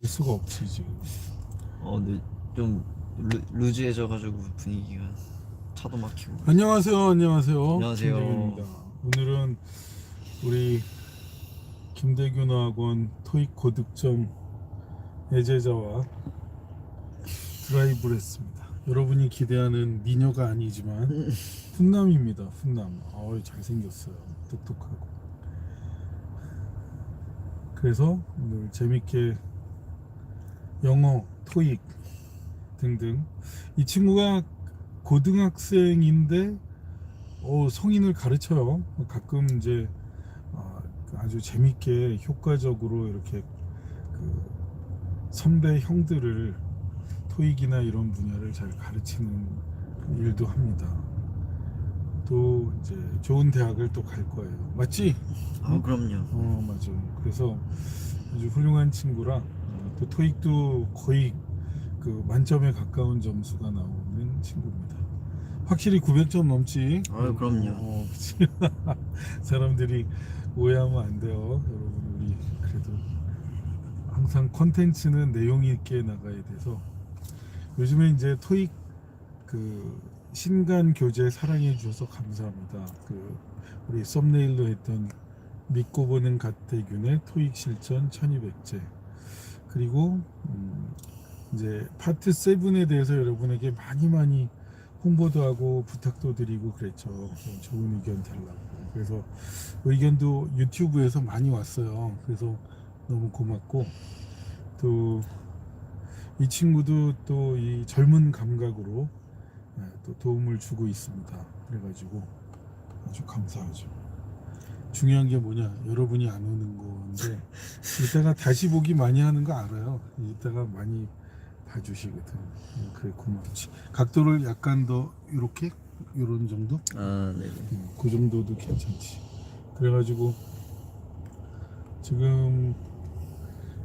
볼 수가 없지 지금. 어, 근데 좀 루, 루즈해져가지고 분위기가 차도 막히고. 안녕하세요, 안녕하세요. 안녕하세요. 김대균입니다. 오늘은 우리 김대균 학원 토익 고득점 예제자와 드라이브를 했습니다. 여러분이 기대하는 미녀가 아니지만 훈남입니다. 훈남. 어우 잘생겼어요. 똑똑하고. 그래서 오늘 재밌게 영어, 토익 등등 이 친구가 고등학생인데 어, 성인을 가르쳐요. 가끔 이제 아, 아주 재밌게 효과적으로 이렇게 그 선배 형들을 토익이나 이런 분야를 잘 가르치는 일도 합니다. 또 이제 좋은 대학을 또 갈 거예요. 맞지? 아, 그럼요. 어 맞아. 그래서 아주 훌륭한 친구라 어, 또 토익도 거의 그 만점에 가까운 점수가 나오는 친구입니다. 확실히 900점 넘지. 아유, 그럼요. 어. 사람들이 오해하면 안 돼요, 여러분. 우리 그래도 항상 콘텐츠는 내용 있게 나가야 돼서 요즘에 이제 토익 그 신간 교재 사랑해 주셔서 감사합니다. 그 우리 썸네일로 했던 믿고 보는 갓대균의 토익 실전 1200제 그리고 음 이제 파트 7에 대해서 여러분에게 많이 많이 홍보도 하고 부탁도 드리고 그랬죠. 어, 좋은 의견 달라고. 그래서 의견도 유튜브에서 많이 왔어요. 그래서 너무 고맙고 또 이 친구도 또 이 젊은 감각으로 예, 또 도움을 주고 있습니다. 그래가지고 아주 감사하죠. 중요한 게 뭐냐 여러분이 안 오는 건데 이따가 다시 보기 많이 하는 거 알아요. 이따가 많이 봐주시거든. 음, 그래 고맙지. 각도를 약간 더 이렇게? 이런 정도? 아, 네네. 음, 그 정도도 괜찮지. 그래가지고 지금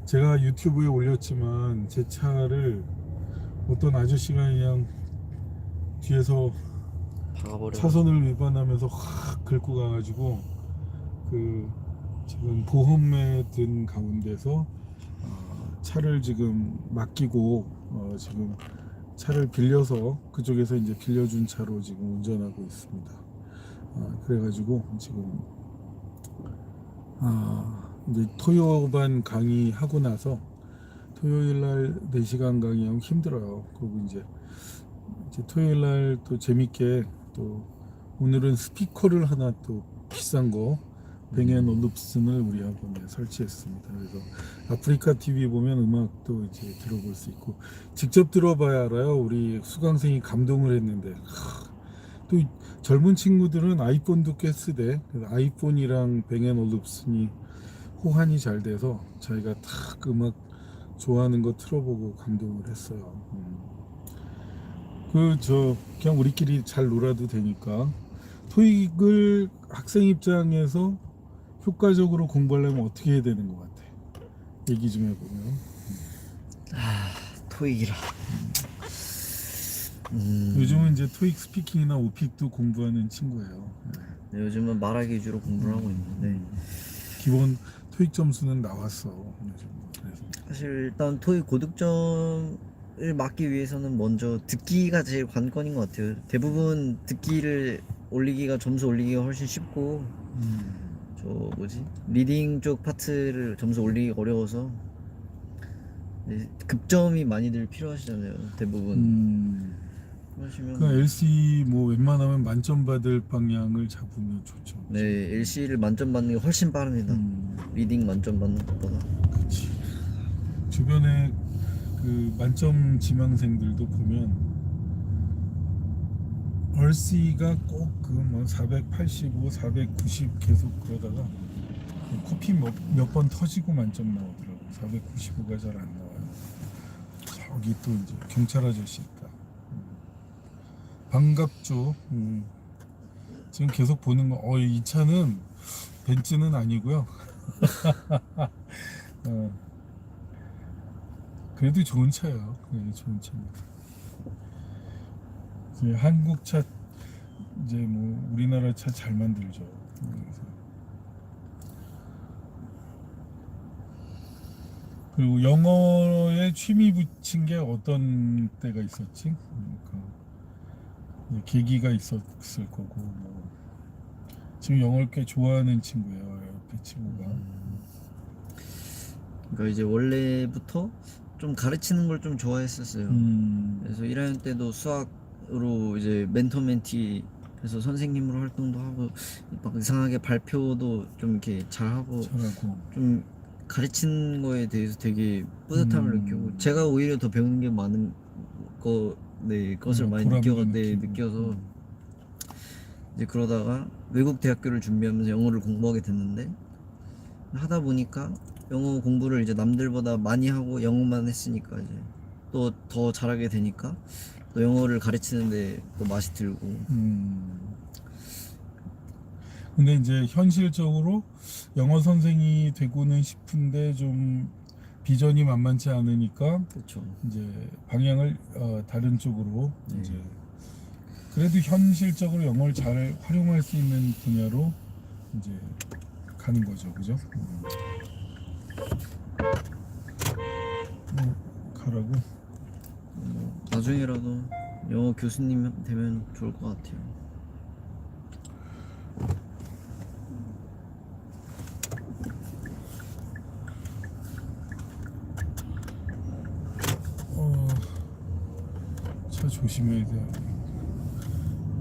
제가 유튜브에 올렸지만 제 차를 어떤 아저씨가 그냥 뒤에서 박아버려. 차선을 위반하면서 확 긁고 가가지고 그 지금 보험에 든 가운데서 어, 차를 지금 맡기고 어, 지금 차를 빌려서 그쪽에서 이제 빌려준 차로 지금 운전하고 있습니다. 어, 그래가지고 지금 아 이제 토요반 강의 하고 나서 토요일 날 4시간 강의하면 힘들어요. 그리고 이제 토요일 날 또 재밌게 또 오늘은 스피커를 하나 또 비싼 거 뱅앤 올룹슨을 우리 학원에 설치했습니다. 그래서 아프리카 TV 보면 음악도 이제 들어볼 수 있고 직접 들어봐야 알아요. 우리 수강생이 감동을 했는데 하, 또 젊은 친구들은 아이폰도 꽤 쓰대. 아이폰이랑 뱅앤 올룹슨이 호환이 잘 돼서 자기가 탁 음악 좋아하는 거 틀어보고 감동을 했어요. 음. 그저 그냥 우리끼리 잘 놀아도 되니까 토익을 학생 입장에서 효과적으로 공부하려면 어떻게 해야 되는 것 같아? 얘기 좀 해보면 아, 토익이라. 음, 요즘은 이제 토익 스피킹이나 오픽도 공부하는 친구예요. 네, 요즘은 말하기 위주로 공부를 하고 있는데 기본 토익 점수는 나왔어. 요즘. 그래서 사실 일단 토익 고득점을 막기 위해서는 먼저 듣기가 제일 관건인 것 같아요. 대부분 듣기를 올리기가 점수 올리기가 훨씬 쉽고 음, 저 뭐지 리딩 쪽 파트를 점수 올리기 어려워서 네, 급점이 많이들 필요하시잖아요. 대부분 음, 그러시면 그 LC 뭐 웬만하면 만점 받을 방향을 잡으면 좋죠. 네 LC를 만점 받는 게 훨씬 빠릅니다. 음, 리딩 만점 받는 것보다 그렇지. 주변에 그 만점 지망생들도 보면 얼씨가 꼭 그 뭐 485, 490 계속 그러다가 코피 몇 번 터지고 만점 나오더라고. 495가 잘 안 나와요. 저기 또 이제 경찰 아저씨 있다. 음. 반갑죠. 음. 지금 계속 보는 거, 어, 이 차는 벤츠는 아니고요. 어. 그래도 좋은 차예요. 네, 좋은 차입니다. 이제 한국 차 이제 뭐 우리나라 차 잘 만들죠. 그리고 영어에 취미 붙인 게 어떤 때가 있었지? 그러니까 계기가 있었을 거고 뭐 지금 영어를 꽤 좋아하는 친구예요. 옆에 친구가. 그러니까 이제 원래부터 좀 가르치는 걸 좀 좋아했었어요. 음. 그래서 1학년 때도 수학 으로 이제 멘토 멘티 해서 선생님으로 활동도 하고 막 이상하게 발표도 좀 이렇게 잘하고 잘하고. 좀 가르치는 거에 대해서 되게 뿌듯함을 음. 느끼고 제가 오히려 더 배우는 게 많은 거, 네, 것을 음, 많이 보람도 느껴, 네. 느껴서 음. 이제 그러다가 외국 대학교를 준비하면서 영어를 공부하게 됐는데 하다 보니까 영어 공부를 이제 남들보다 많이 하고 영어만 했으니까 이제 또 더 잘하게 되니까 또 영어를 가르치는데 또 맛이 들고 음. 근데 이제 현실적으로 영어 선생이 되고는 싶은데 좀 비전이 만만치 않으니까 그렇죠. 이제 방향을 어, 다른 쪽으로 네. 이제 그래도 현실적으로 영어를 잘 활용할 수 있는 분야로 이제 가는 거죠, 그죠? 음. 뭐 가라고. 뭐 나중에라도 영어 교수님 되면 좋을 것 같아요. 어, 차 조심해야 돼요.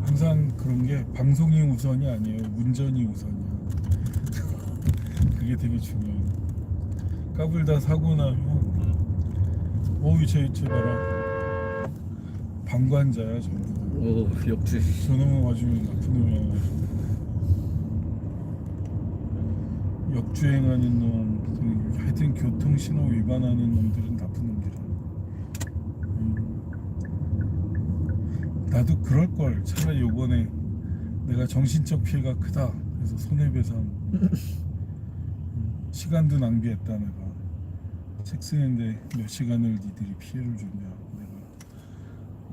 항상 그런 게 방송이 우선이 아니에요. 운전이 우선이야. 그게 되게 중요해요. 까불다 사고 나면, 어우, 쟤, 쟤 봐라. 방관자야, 다. 오 역시 저놈은 아주 나쁜 놈이야. 역주행하는 놈, 그 하여튼 교통 신호 위반하는 놈들은 나쁜 놈들이야. 음. 나도 그럴 걸. 차라리 요번에 내가 정신적 피해가 크다. 그래서 손해배상. 음. 시간도 낭비했다 내가. 책 쓰는데 몇 시간을 니들이 피해를 줬냐.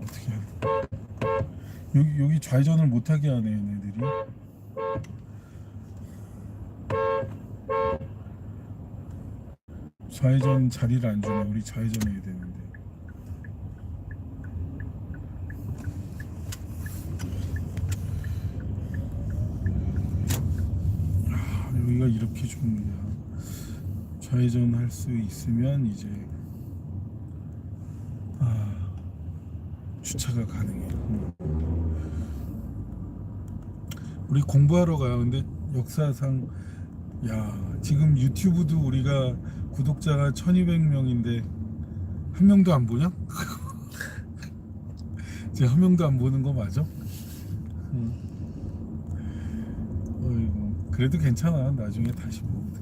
어떻게 할 여기 여기 좌회전을 못하게 하네 얘네들이. 좌회전 자리를 안 주네. 우리 좌회전해야 되는데. 아, 여기가 이렇게 좋은데야. 좌회전 할 수 있으면 이제 아, 주차가 가능해. 음. 우리 공부하러 가요. 근데 역사상 야 지금 유튜브도 우리가 구독자가 1200명인데 한 명도 안 보냐? 이제 한 명도 안 보는 거 맞아? 응. 어이구 그래도 괜찮아 나중에 다시 보거든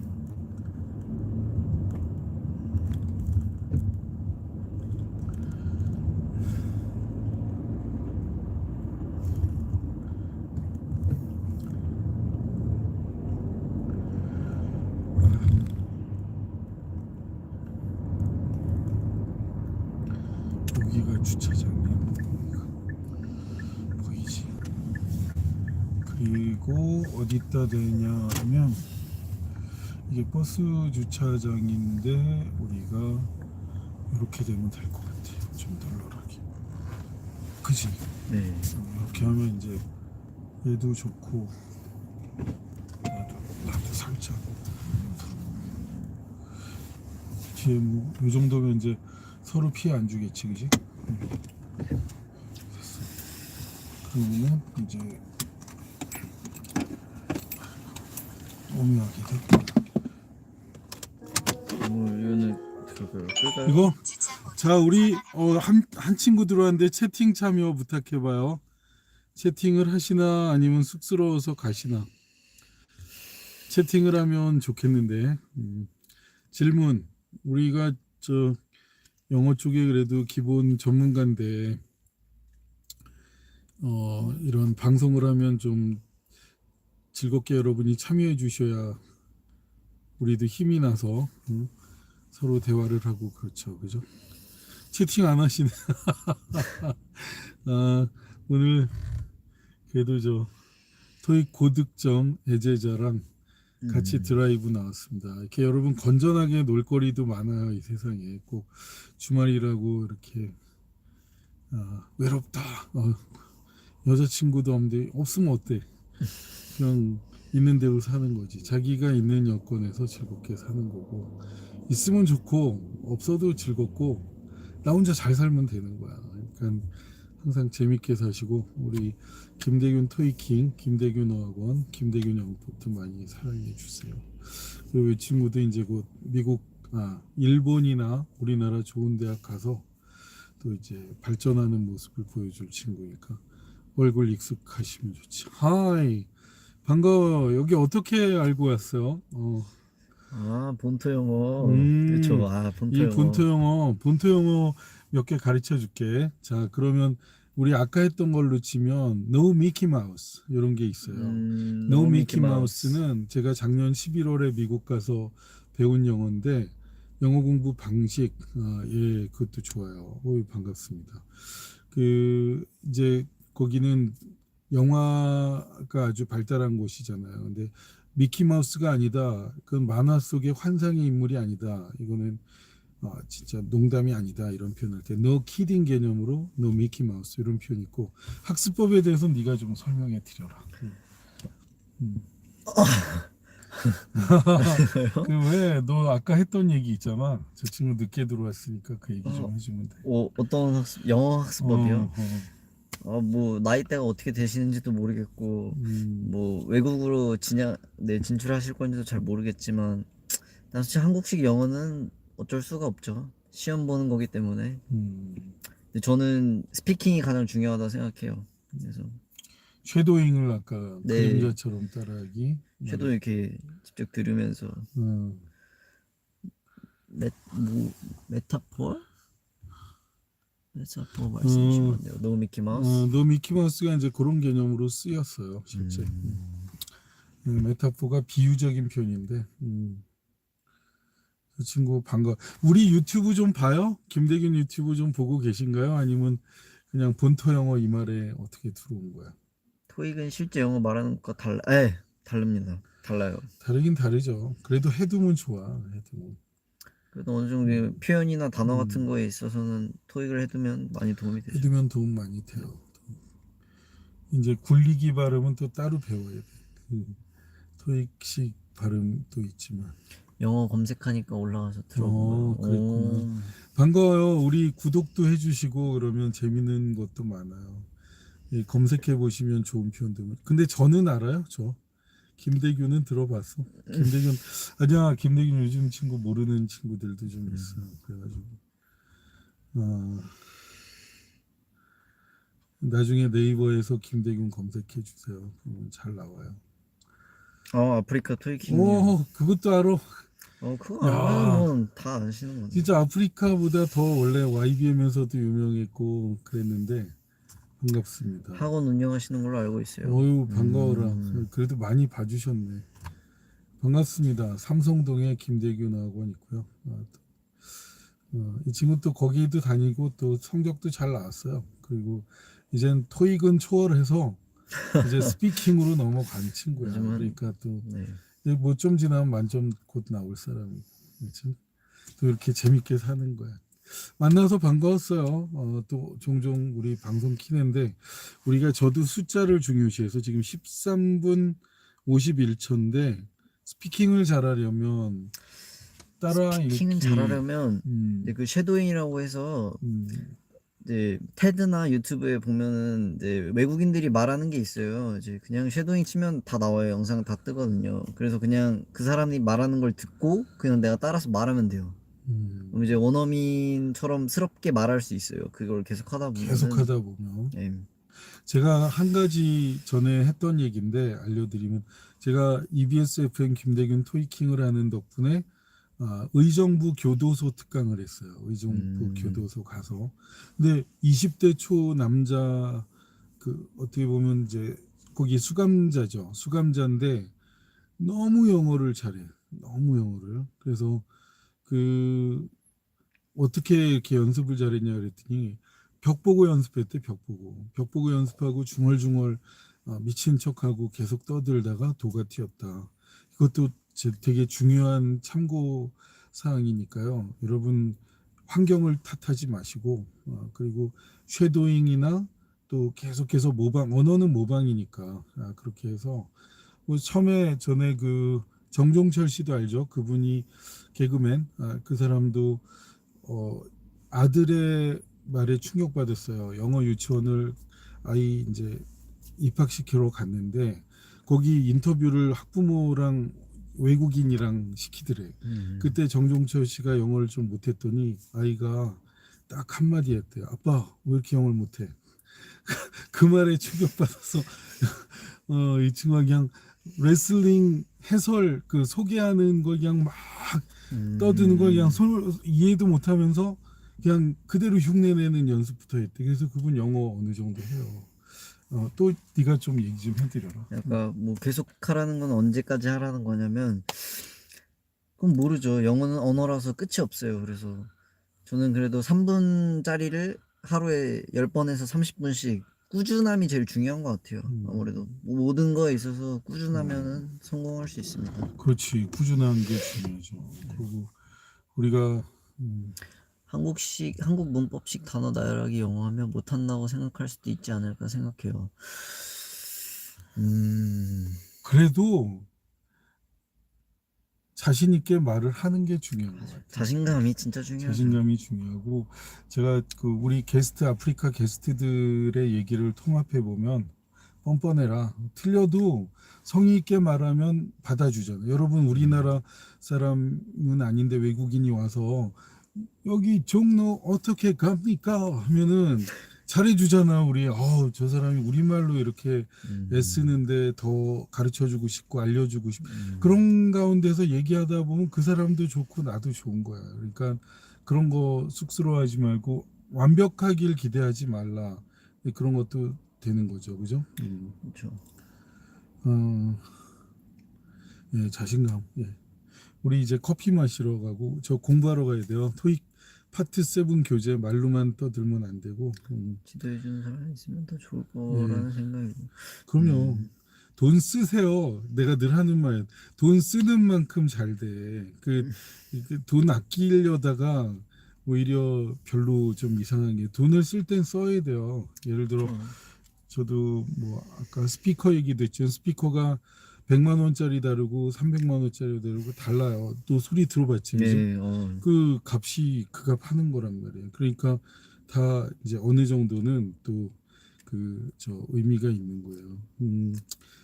여기가 주차장이야 보이지 그리고 어디다 대냐 하면 이게 버스 주차장인데 우리가 이렇게 되면 될 것 같아요 좀 널널하게 그지 네. 이렇게 하면 이제 얘도 좋고 나도 나도 살짝 뒤에 뭐이 정도면 이제 서로 피해 안 주겠지 그지? 응. 됐어 그러면은 이제 오묘하게? 끌까요? 이거 자 우리 어, 한, 한 친구 들어왔는데 채팅 참여 부탁해봐요 채팅을 하시나 아니면 쑥스러워서 가시나 채팅을 하면 좋겠는데 음. 질문 우리가 저 영어 쪽에 그래도 기본 전문가인데 어, 이런 방송을 하면 좀 즐겁게 여러분이 참여해 주셔야 우리도 힘이 나서 음, 서로 대화를 하고 그렇죠 그죠 채팅 안 하시네 아, 오늘 그래도 저 토익 고득점 애제자랑 같이 음. 드라이브 나왔습니다. 이렇게 여러분 건전하게 놀거리도 많아요 이 세상에 꼭 주말이라고 이렇게 아, 외롭다 어, 여자친구도 없는데 없으면 어때? 그냥 있는 대로 사는 거지. 자기가 있는 여건에서 즐겁게 사는 거고 있으면 좋고 없어도 즐겁고 나 혼자 잘 살면 되는 거야. 그러니까 항상 재밌게 사시고 우리 김대균 토이킹, 김대균 어학원, 김대균 영토도 많이 사랑해 주세요. 그리고 이 친구도 이제 곧 미국, 아 일본이나 우리나라 좋은 대학 가서 또 이제 발전하는 모습을 보여줄 친구니까 얼굴 익숙하시면 좋지. 하이 반가워. 여기 어떻게 알고 왔어? 어, 아 본토 영어 음, 그렇죠 아 본토 이 영어 본토 영어, 본토 영어 몇 개 가르쳐 줄게. 자, 그러면 우리 아까 했던 걸로 치면 No Mickey Mouse 이런 게 있어요. 음, No no Mickey Mickey Mouse. Mouse는 제가 작년 11월에 미국 가서 배운 영어인데 영어 공부 방식 아, 예 그것도 좋아요. 오 반갑습니다. 그 이제 거기는 영화가 아주 발달한 곳이잖아요. 근데 미키 마우스가 아니다. 그건 만화 속의 환상의 인물이 아니다. 이거는 아, 진짜 농담이 아니다 이런 표현할 때 no kidding 개념으로 no 미키 마우스 이런 표현 있고 학습법에 대해서 네가 좀 설명해 드려라. 음. 그왜 너 아까 했던 얘기 있잖아. 저 친구 늦게 들어왔으니까 그 얘기 좀 어. 해주면 돼. 어, 어떤 학습 영어 학습법이요? 어, 어. 아뭐 나이대가 어떻게 되시는지도 모르겠고 음, 뭐 외국으로 진양 네 진출하실 건지도 잘 모르겠지만 난 솔직히 한국식 영어는 어쩔 수가 없죠. 시험 보는 거기 때문에. 음. 근데 저는 스피킹이 가장 중요하다 생각해요. 그래서 쉐도잉을 아까 네. 그림자처럼 따라하기. 섀도 이렇게 직접 들으면서 음. 메, 뭐, 메타 포? 메타포 말씀 주신 음. 건데요. 노 미키 마우스. 어, 너 미키 마우스가 이제 그런 개념으로 쓰였어요, 실제. 음. 음, 메타포가 비유적인 표현인데. 음. 그 친구 반가. 우리 유튜브 좀 봐요? 김대균 유튜브 좀 보고 계신가요? 아니면 그냥 본토 영어 이 말에 어떻게 들어온 거야? 토익은 실제 영어 말하는 거 달라. 에 다릅니다. 달라요. 다르긴 다르죠. 그래도 해두면 좋아. 해두면. 그래도 어느 정도 표현이나 단어 음. 같은 거에 있어서는 토익을 해두면 많이 도움이 되죠. 해두면 도움 많이 돼요. 이제 굴리기 발음은 또 따로 배워야 돼. 그 토익식 발음도 있지만. 영어 검색하니까 올라가서 들어보고. 어, 그랬구나. 반가워요. 우리 구독도 해주시고 그러면 재밌는 것도 많아요. 예, 검색해 보시면 좋은 표현들. 근데 저는 알아요. 저 김대균은 들어봤어. 김대균 아니야. 김대균 요즘 친구 모르는 친구들도 좀 있어. 그래가지고 어, 나중에 네이버에서 김대균 검색해 주세요. 그러면 잘 나와요. 어 아프리카 토익킹. 오, 그것도 알아. 어 그거 야. 알면 다 아시는 거죠. 진짜 아프리카보다 더 원래 YBM에서도 유명했고 그랬는데 반갑습니다. 학원 운영하시는 걸로 알고 있어요. 어유 반가워라. 음. 그래도 많이 봐주셨네. 반갑습니다. 삼성동에 김대균 학원 있고요. 아, 또, 어, 이 친구 또 거기도 다니고 또 성적도 잘 나왔어요. 그리고 이젠 토익은 초월해서 이제 스피킹으로 넘어간 친구야. 요즘은- 그러니까 또 네. 뭐좀 지나면 만점 곧 나올 사람이고 그렇죠? 또 이렇게 재밌게 사는 거야. 만나서 반가웠어요. 어, 또 종종 우리 방송 키는데 우리가 저도 숫자를 중요시해서 지금 13분 51초인데 스피킹을 잘하려면 따라 스피킹은 읽기, 잘하려면 음, 이제 그 쉐도잉이라고 해서 음, 이제 테드나 유튜브에 보면은 이제 외국인들이 말하는 게 있어요. 이제 그냥 쉐도잉 치면 다 나와요. 영상 다 뜨거든요. 그래서 그냥 그 사람이 말하는 걸 듣고 그냥 내가 따라서 말하면 돼요. 음. 그럼 이제 원어민처럼 스럽게 말할 수 있어요. 그걸 계속 하다 보면 계속 하다 보면 예. 제가 한 가지 전에 했던 얘기인데 알려드리면 제가 EBS FM 김대균 토이킹을 하는 덕분에 아, 의정부 교도소 특강을 했어요. 의정부 음. 교도소 가서 근데 20대 초 남자 그 어떻게 보면 이제 거기 수감자죠. 수감자인데 너무 영어를 잘해. 너무 영어를. 그래서 그 어떻게 이렇게 연습을 잘했냐 그랬더니 벽 보고 연습했대 벽 보고 벽 보고 연습하고 중얼중얼 어, 미친 척하고 계속 떠들다가 도가 튀었다 이것도 제- 되게 중요한 참고 사항이니까요. 여러분 환경을 탓하지 마시고 어, 그리고 쉐도잉이나 또 계속해서 모방 언어는 모방이니까 아, 그렇게 해서 뭐 처음에 전에 그 정종철 씨도 알죠 그분이 개그맨 아, 그 사람도 어, 아들의 말에 충격받았어요 영어 유치원을 아이 이제 입학시키러 갔는데 거기 인터뷰를 학부모랑 외국인이랑 시키더래 음. 그때 정종철 씨가 영어를 좀 못했더니 아이가 딱 한마디 했대요. 아빠 왜 이렇게 영어를 못해? 그 말에 충격받아서 어, 이 친구가 그냥 레슬링 해설 그 소개하는 거 그냥 막 음. 떠드는 거 그냥 손 이해도 못하면서 그냥 그대로 흉내내는 연습부터 했대. 그래서 그분 영어 어느 정도 해요. 어, 또 네가 좀 얘기 좀 해드려라. 약간 뭐 계속 하라는 건 언제까지 하라는 거냐면 그건 모르죠. 영어는 언어라서 끝이 없어요. 그래서 저는 그래도 3분짜리를 하루에 10번에서 30분씩 꾸준함이 제일 중요한 것 같아요. 음. 아무래도 모든 거에 있어서 꾸준하면은 성공할 수 있습니다. 그렇지 꾸준한 게 중요하죠. 그리고 우리가 음, 한국식 한국 문법식 단어 나열하기 영어하면 못한다고 생각할 수도 있지 않을까 생각해요. 음, 그래도 자신 있게 말을 하는 게 중요한 것 같아요. 자신감이 진짜 중요하죠. 자신감이 중요하고 제가 그 우리 게스트 아프리카 게스트들의 얘기를 통합해 보면 뻔뻔해라 틀려도 성의 있게 말하면 받아주잖아요. 여러분 우리나라 사람은 아닌데 외국인이 와서 여기 종로 어떻게 갑니까 하면은 잘해주잖아 우리 어 저 사람이 우리말로 이렇게 음, 애쓰는데 더 가르쳐주고 싶고 알려주고 싶고 음. 그런 가운데서 얘기하다 보면 그 사람도 좋고 나도 좋은 거야. 그러니까 그런 거 쑥스러워하지 말고 완벽하길 기대하지 말라. 예, 그런 것도 되는 거죠, 그죠? 음. 그렇죠. 어, 예, 자신감. 예. 우리 이제 커피 마시러 가고 저 공부하러 가야 돼요. 토익 파트 7 교재 말로만 떠들면 안 되고. 음, 지도해 주는 사람이 있으면 더 좋을 거라는 생각이 그럼요. 음. 돈 쓰세요. 내가 늘 하는 말. 돈 쓰는 만큼 잘 돼. 그, 그돈 아끼려다가 오히려 별로 좀 이상한 게 돈을 쓸 땐 써야 돼요. 예를 들어 어, 저도 뭐 아까 스피커 얘기도 했죠. 스피커가 100만 원짜리 다르고 300만 원짜리 다르고 달라요. 또 소리 들어봤지. 네, 어, 그 값이 그 값 하는 거란 말이에요. 그러니까 다 이제 어느 정도는 또 그 저 의미가 있는 거예요. 음.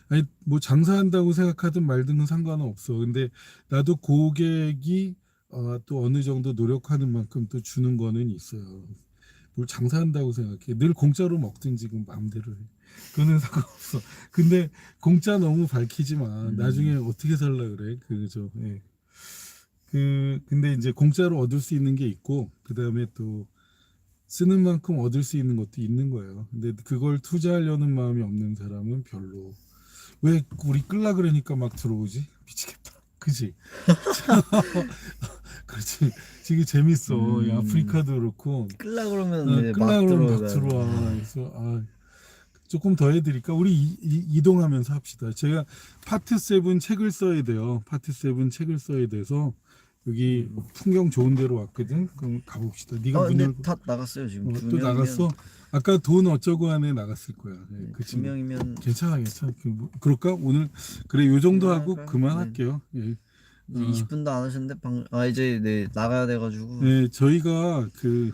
아니 뭐 장사한다고 생각하든 말든은 상관은 없어. 근데 나도 고객이 어, 또 어느 정도 노력하는 만큼 또 주는 거는 있어요. 뭘 장사한다고 생각해. 늘 공짜로 먹든 지금 마음대로 해. 그거는 상관없어. 근데 공짜 너무 밝히지 마. 음. 나중에 어떻게 살라 그래. 그죠. 예. 그 근데 이제 공짜로 얻을 수 있는 게 있고 그 다음에 또 쓰는 만큼 얻을 수 있는 것도 있는 거예요. 근데 그걸 투자하려는 마음이 없는 사람은 별로. 왜 우리 끌라 그러니까 막 들어오지? 미치겠다. 그지? 그렇지. 되게 재밌어. 음. 이 아프리카도 그렇고. 끌라 그러면 어, 끌라 막 그러면 막 들어오잖아. 들어와. 그래서 아, 조금 더 해드릴까? 우리 이, 이- 이동하면서 합시다. 제가 파트 7 책을 써야 돼요. 파트 7 책을 써야 돼서 여기 풍경 좋은 데로 왔거든. 그럼 가봅시다. 네가 어, 문 근데 열고 다 나갔어요 지금. 어, 두 또 명이면- 나갔어. 아까 돈 어쩌고 안에 나갔을 거야. 네, 네, 그치. 두 명이면 괜찮아, 괜찮아. 그 뭐- 그럴까? 오늘 그래 요 정도 하고? 그만할게요. 예. 이제 어. 20분도 안 하셨는데 방... 아 이제 네 나가야 돼가지고 네, 저희가 그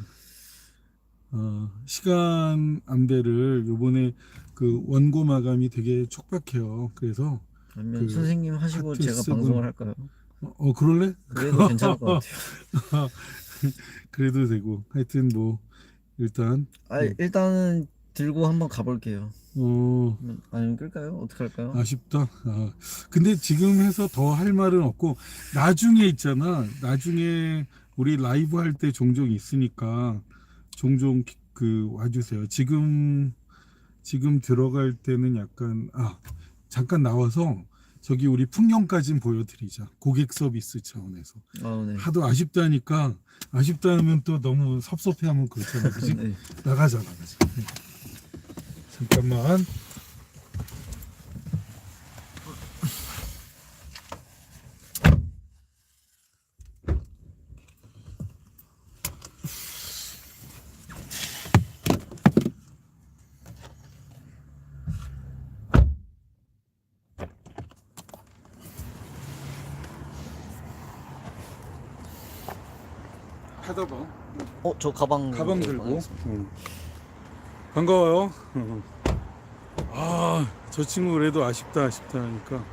어, 시간 안배를 요번에 그 원고 마감이 되게 촉박해요. 그래서 그러면 그 선생님 하시고 제가 세븐. 방송을 할까요? 어, 어, 그럴래? 그래도 괜찮을 것 같아요. 그래도 되고 하여튼 뭐 일단 아 네. 일단은 들고 한번 가볼게요. 어 아니면 끌까요? 어떻게 할까요? 아쉽다. 아, 근데 지금 해서 더 할 말은 없고 나중에 있잖아. 나중에 우리 라이브 할 때 종종 있으니까 종종 기- 그 와주세요. 지금 지금 들어갈 때는 약간 아 잠깐 나와서 저기 우리 풍경까진 보여드리자. 고객 서비스 차원에서 아 네. 하도 아쉽다니까 아쉽다 하면 또 너무 섭섭해하면 그렇잖아. 그지? 네. 나가자 나가자. 네. 잠깐만. 찾아봐. 어, 저 가방 가방 네, 들고. 응. 반가워요. 응. 아, 저 친구 그래도 아쉽다 아쉽다 하니까.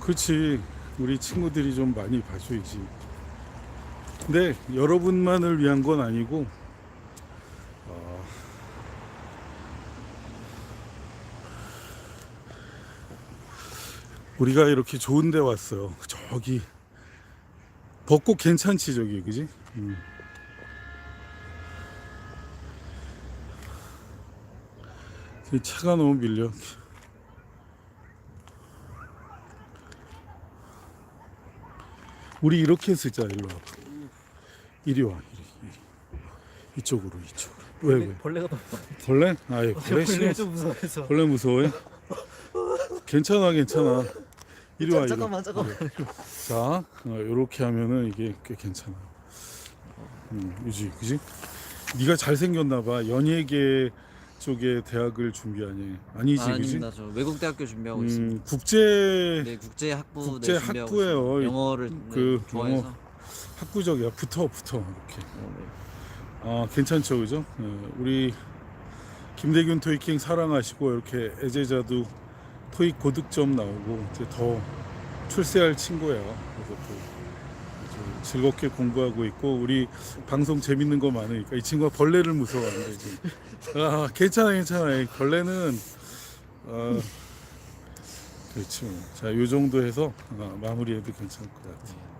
그렇지. 우리 친구들이 좀 많이 봐줘야지. 근데 여러분만을 위한 건 아니고 우리가 이렇게 좋은 데 왔어요. 저기 벚꽃 괜찮지 저기 그지? 음. 이 차가 너무 밀려. 우리 이렇게 쓰자 일로 와. 이리 와. 이리, 이리. 이쪽으로 이쪽으로. 왜 왜? 벌레가 너무 벌레? 아예 벌레 싫어. 좀 무서워서. 벌레 무서워요? 괜찮아 괜찮아. 이리 와. 잠깐만, 잠깐만. 자, 이렇게 하면은 이게 꽤 괜찮아. 음, 그지, 그지? 네가 잘 생겼나 봐. 연예계 쪽에 대학을 준비하니 아니지, 아, 그지? 아닙니다. 저 외국 대학교 준비하고 있습니다. 음, 국제 네, 국제 학부 국제 네, 준비하고 학부예요. 있습니다. 영어를 그 네, 좋아해서. 영어. 학구적이야. 붙어, 붙어 이렇게. 어, 네. 아, 괜찮죠, 그죠? 어, 우리 김대균 토익킹 사랑하시고 이렇게 애제자도 토익 고득점 나오고 이제 더 출세할 친구예요. 그래서 또 즐겁게 공부하고 있고 우리 방송 재밌는 거 많으니까 이 친구가 벌레를 무서워하는데 지금. 아, 괜찮아, 괜찮아. 이 벌레는 아, 그렇죠. 자, 요 정도 해서 아, 마무리해도 괜찮을 것 같아.